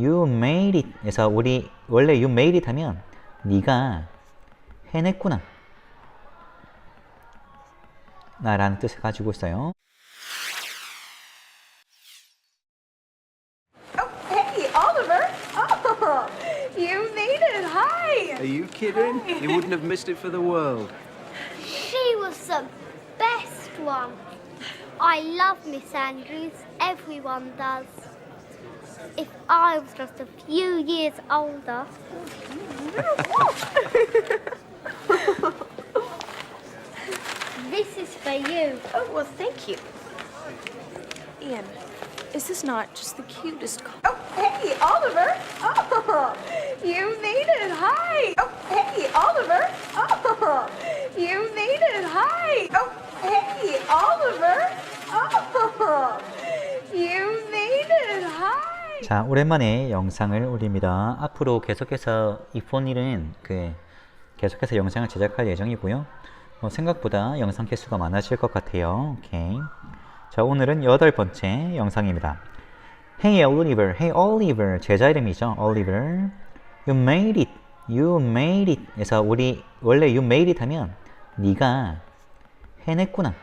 You made it. 에서 우리 원래 you made it 하면 네가 해냈구나. 나라는 뜻을 가지고 있어요. Oh, hey, Oliver! Oh, you made it! Hi! Are you kidding? You wouldn't have missed it for the world. She was the best one. I love Miss Andrews. Everyone does. If I was just a few years older, this is for you. Oh, well, thank you. Ian, is this not just the cutest car? Oh, hey, Oliver! Oh, you made it! Hi! Oh, hey, Oliver! Oh, you made it! Hi! Oh, hey, Oliver! Oh, you made it! Hi! 자, 오랜만에 영상을 올립니다. 앞으로 계속해서 이 폰일은 그 계속해서 영상을 제작할 예정이고요. 어, 생각보다 영상 개수가 많아질 것 같아요. 오케이. 자, 오늘은 여덟 번째 영상입니다. Hey Oliver, Hey Oliver, 제자 이름이죠. Oliver, You made it, You made it. 에서 우리 원래 You made it 하면 네가 해냈구나.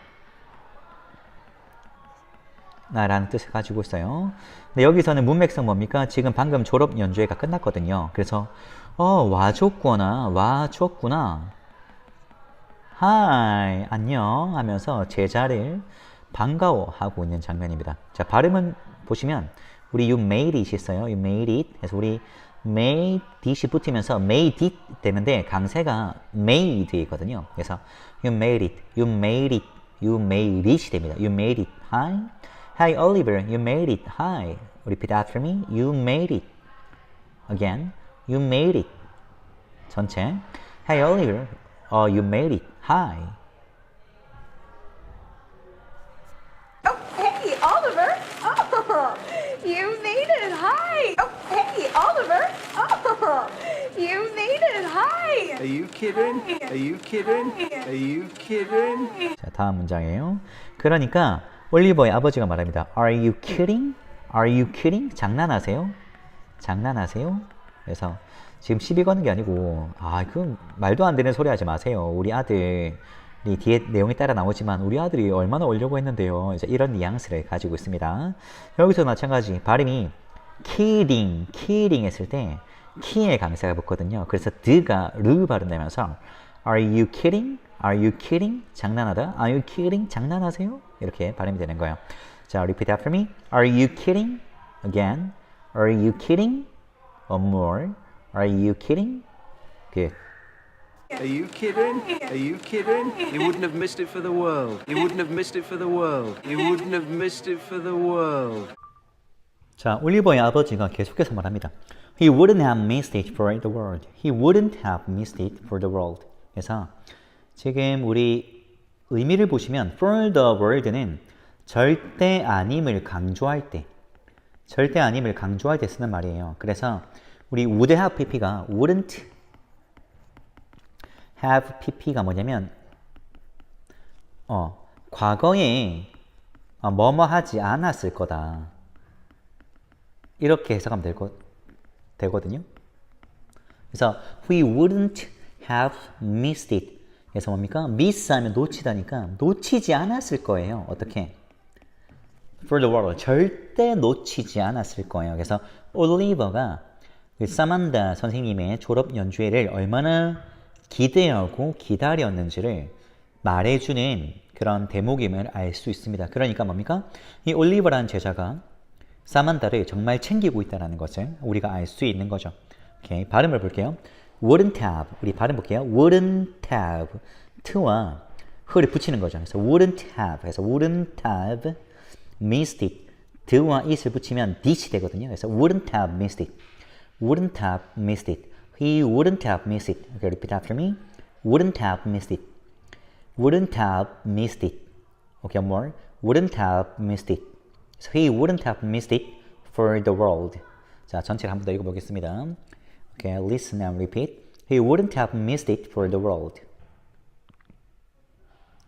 라는 뜻을 가지고 있어요. 근데 여기서는 문맥상 뭡니까? 지금 방금 졸업 연주회가 끝났거든요. 그래서 어 와줬구나 와줬구나 하이 안녕 하면서 제자를 반가워 하고 있는 장면입니다. 자 발음은 보시면 우리 you made it 있어요. you made it. 그래서 우리 made it이 붙으면서 made it 되는데 강세가 made 있거든요. 그래서 you made it, you made it, you made it이 됩니다. you made it. Hi. Hi Oliver, you made it. Hi. Repeat after me. You made it. Again. You made it. 전체. Hey Oliver, uh, you made it. Hi. Oh, hey, Oliver! Oh, you made it! Hi! Oh, hey, Oliver! Oh, you made it! Hi! Are you kidding? Are you kidding? Are you kidding? 자, 다음 문장이에요. 그러니까 올리버의 아버지가 말합니다. Are you kidding? Are you kidding? 장난하세요? 장난하세요? 그래서 지금 시비 거는 게 아니고 아, 그 말도 안 되는 소리 하지 마세요. 우리 아들이 뒤에 내용이 따라 나오지만 우리 아들이 얼마나 오려고 했는데요. 이제 이런 뉘앙스를 가지고 있습니다. 여기서 마찬가지 발음이 kidding, kidding 했을 때 키의 강세가 붙거든요. 그래서 드가 르 발음되면서 Are you kidding? Are you kidding? 장난하다. Are you kidding? 장난하세요? 이렇게 발음이 되는 거예요. 자, repeat after me. Are you kidding? Again. Are you kidding? One more. Are you kidding? Good. Are you kidding? Are you kidding? You wouldn't have missed it for the world. You wouldn't have missed it for the world. You wouldn't have missed it for the world. 자, 올리버의 아버지가 계속해서 말합니다. He wouldn't have missed it for the world. He wouldn't have missed it for the world. 그래서 지금 우리 의미를 보시면 for the world는 절대 아님을 강조할 때 절대 아님을 강조할 때 쓰는 말이에요. 그래서 우리 would have pp가 wouldn't have pp가 뭐냐면 어, 과거에 어, 뭐뭐 하지 않았을 거다. 이렇게 해석하면 될 거, 되거든요. 그래서 we wouldn't have missed it. 그래서 뭡니까? miss 하면 놓치다니까 놓치지 않았을 거예요. 어떻게? for the world. 절대 놓치지 않았을 거예요. 그래서 올리버가 그 사만다 선생님의 졸업 연주회를 얼마나 기대하고 기다렸는지를 말해주는 그런 대목임을 알 수 있습니다. 그러니까 뭡니까? 이 올리버라는 제자가 사만다를 정말 챙기고 있다는 것을 우리가 알 수 있는 거죠. 오케이, 발음을 볼게요. Wouldn't have 우리 발음 볼게요. wouldn't have t와 h를 붙이는 거죠. 그래서 wouldn't have 그래서 have missed it t와 it을 붙이면 did이 되거든요. 그래서 missed it wouldn't have missed it he wouldn't have missed it okay, repeat after me wouldn't have missed it wouldn't have missed it okay more wouldn't have missed it so he wouldn't have missed it for the world 자 전체를 한번 더 읽어보겠습니다 okay listen and repeat he wouldn't have missed it for the world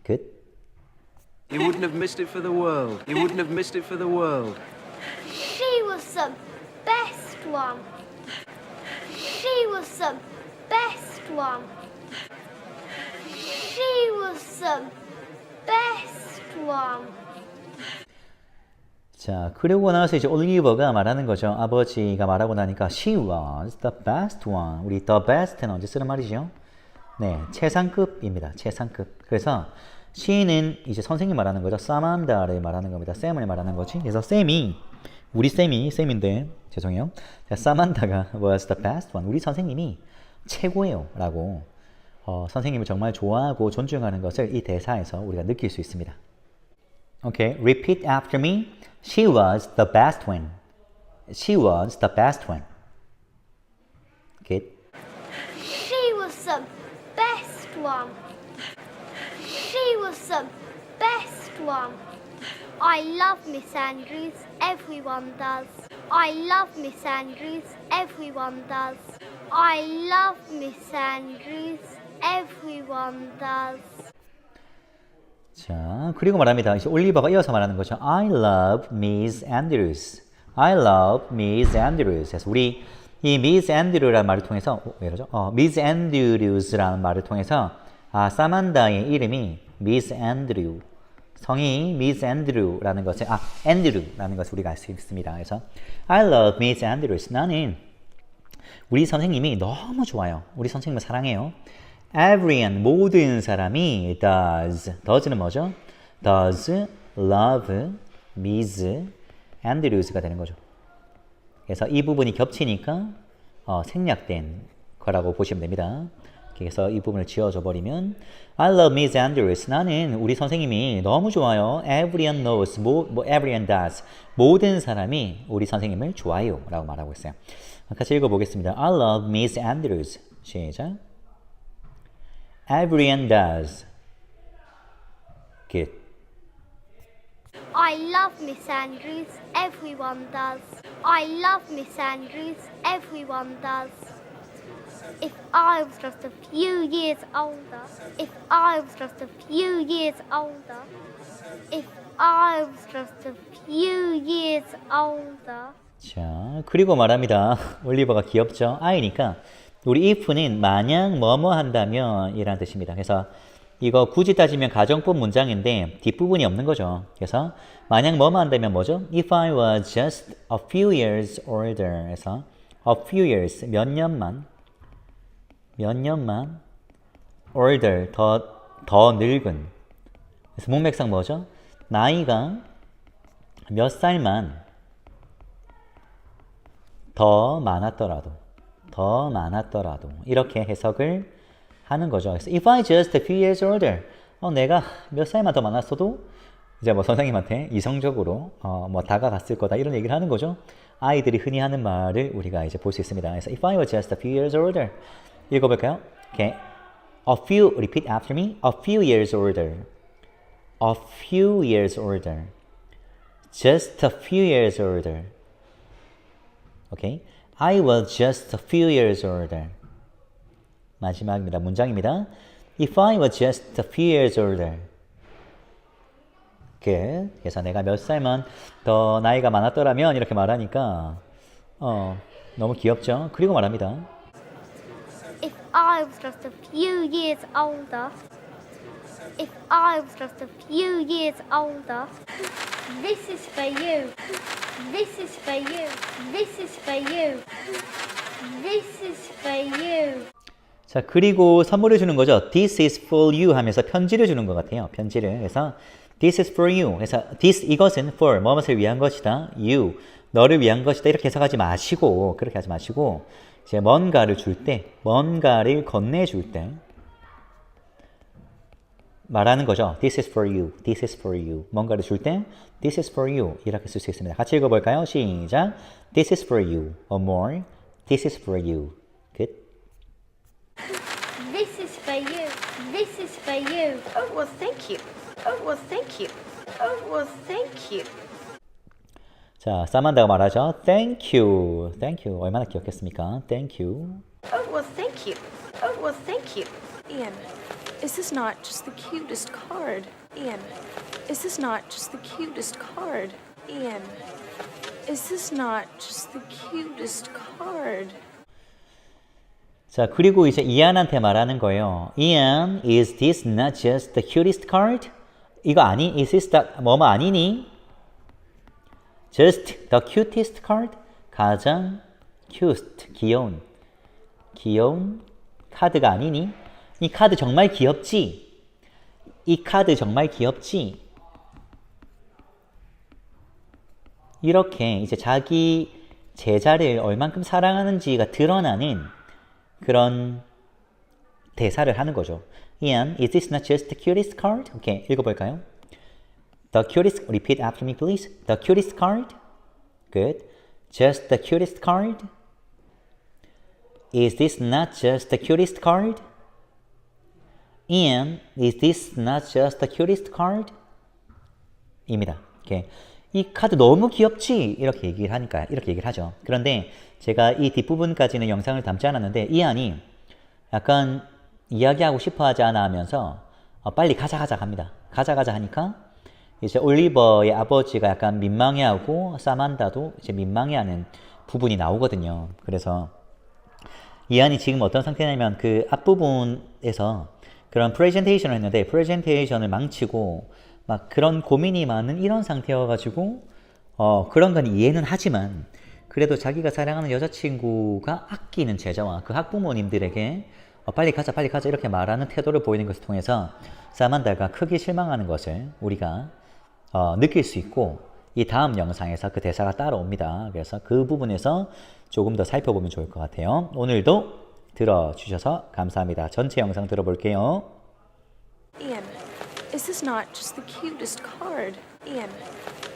good He wouldn't have missed it for the world. He wouldn't have missed it for the world. she was the best one. She was the best one. She was the best one. 자, 그러고 나서 이제 올리버가 말하는 거죠. 아버지가 말하고 나니까 she was the best one. 우리 the best는 언제 쓰는 말이죠? 네, 최상급입니다. 최상급. 그래서 she는 이제 선생님 말하는 거죠. 사만다를 말하는 겁니다. 쌤을 말하는 거지. 그래서 쌤이 우리 쌤이 쌤인데 죄송해요. 자, 사만다가 was the best one. 우리 선생님이 최고예요라고 어, 선생님을 정말 좋아하고 존중하는 것을 이 대사에서 우리가 느낄 수 있습니다. Okay, repeat after me. She was the best one. She was the best one. Good. She was the best one. She was the best one. I love Miss Andrews. Everyone does. I love Miss Andrews. Everyone does. I love Miss Andrews. Everyone does. 자, 그리고 말합니다. 이제 올리버가 이어서 말하는 거죠. I love Miss Andrews. I love Miss Andrews. 그래서 우리 이 Miss Andrew라는 말을 통해서 어, 왜 이러죠? 어, Miss Andrews라는 말을 통해서 아, 사만다의 이름이 Miss Andrew. 성이 Miss Andrew라는 것을 아, Andrew라는 것을 우리가 알 수 있습니다. 그래서 I love Miss Andrews. 나는 우리 선생님이 너무 좋아요. 우리 선생님을 사랑해요. Everyone, 모든 사람이 does. does는 뭐죠? does love Miss Andrews가 되는 거죠. 그래서 이 부분이 겹치니까 어, 생략된 거라고 보시면 됩니다. 그래서 이 부분을 지워줘 버리면 I love Miss Andrews. 나는 우리 선생님이 너무 좋아요. Everyone knows. 뭐, 뭐 everyone does. 모든 사람이 우리 선생님을 좋아요. 라고 말하고 있어요. 같이 읽어보겠습니다. I love Miss Andrews. 시작. Everyone does. Good. I love Miss Andrews. Everyone does. I love Miss Andrews. Everyone does. If I was just a few years older, if I was just a few years older, if I was just a few years older. 자, 그리고 말합니다. 올리버가 귀엽죠? I니까 우리 if는 만약 뭐뭐 한다면 이라는 뜻입니다. 그래서 이거 굳이 따지면 가정법 문장인데 뒷부분이 없는 거죠. 그래서 만약 뭐뭐 한다면 뭐죠? If I was just a few years older 해서 a few years 몇 년만 몇 년만 older 더 더 늙은 그래서 문맥상 뭐죠? 나이가 몇 살만 더 많았더라도 더 많았더라도 이렇게 해석을 하는 거죠. 그래서 if I just a few years older 어, 내가 몇 살만 더 많았어도 이제 뭐 선생님한테 이성적으로 어, 뭐 다가갔을 거다 이런 얘기를 하는 거죠. 아이들이 흔히 하는 말을 우리가 이제 볼 수 있습니다. 그래서 if I was just a few years older 읽어볼까요? Okay. A few repeat after me. A few years older. A few years older. Just a few years older. Okay? I was just a few years older. 마지막입니다. 문장입니다. If I was just a few years older. Good. 그래서 내가 몇 살만 더 나이가 많았더라면 이렇게 말하니까 어, 너무 귀엽죠? 그리고 말합니다. If I was just a few years older, if I was just a few years older, this is for you. This is for you. This is for you. This is for you. 자, 그리고 선물을 주는 거죠. This is for you 하면서 편지를 주는 것 같아요. 편지를. 그래서 This is for you. 그래서 this 이것은 for 무엇을 위한 것이다. You 너를 위한 것이다. 이렇게 해석하지 마시고 그렇게 하지 마시고 이제 뭔가를 줄 때, 뭔가를 건네줄 때 말하는 거죠. This is for you. This is for you. 뭔가를 줄 때 This is for you. 이렇게 쓸 수 있습니다. 같이 읽어볼까요? 시작. This is for you. Or more. This is for you. Good. This is for you. This is for you. Oh, well, thank you. Oh, well, thank you. Oh, well, thank you. 자, 사만다가 말하죠. Thank you. Thank you. 얼마나 귀엽겠습니까? Thank you. Oh, well, thank you. Oh, well, thank you. Ian, is this not just the cutest card? Ian, is this not just the cutest card? Ian, is this not just the cutest card? 자, 그리고 이제 이안한테 말하는 거예요. Ian, is this not just the cutest card? 이거 아니? Is this the 뭐뭐 아니니? Just the cutest card? 가장 cute, 귀여운, 귀여운 카드가 아니니? 이 카드 정말 귀엽지? 이 카드 정말 귀엽지? 이렇게 이제 자기 제자를 얼만큼 사랑하는지가 드러나는 그런 대사를 하는 거죠. Ian, is this not just the cutest card? 오케이, 읽어볼까요? The cutest, repeat after me please. The cutest card? Good. Just the cutest card? Is this not just the cutest card? Ian, is this not just the cutest card? 입니다. 오케이. 이 카드 너무 귀엽지? 이렇게 얘기를 하니까 이렇게 얘기를 하죠. 그런데 제가 이 뒷부분까지는 영상을 담지 않았는데 이안이 약간 이야기하고 싶어 하지 않아 하면서 어, 빨리 가자 가자 합니다. 가자 가자 하니까 이제 올리버의 아버지가 약간 민망해하고 사만다도 이제 민망해하는 부분이 나오거든요. 그래서 이안이 지금 어떤 상태냐면 그 앞부분에서 그런 프레젠테이션을 했는데 프레젠테이션을 망치고 막 그런 고민이 많은 이런 상태여가지고 어 그런 건 이해는 하지만 그래도 자기가 사랑하는 여자친구가 아끼는 제자와 그 학부모님들에게 어, 빨리 가자 빨리 가자 이렇게 말하는 태도를 보이는 것을 통해서 사만다가 크게 실망하는 것을 우리가 어, 느낄 수 있고 이 다음 영상에서 그 대사가 따라옵니다. 그래서 그 부분에서 조금 더 살펴보면 좋을 것 같아요. 오늘도 들어주셔서 감사합니다. 전체 영상 들어볼게요. Ian, is this not just the cutest card? Ian,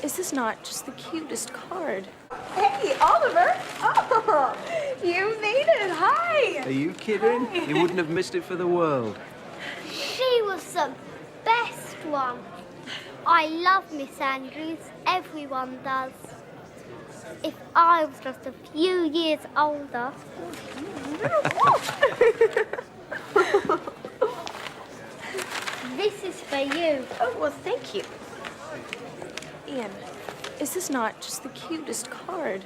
is this not just the cutest card? Hey, Oliver! Oh, you made it! Hi! Are you kidding? You wouldn't have missed it for the world. She was the best one. I love Miss Andrews. Everyone does. If I was just a few years older. this is for you. Oh, well, thank you. Ian, is this not just the cutest card?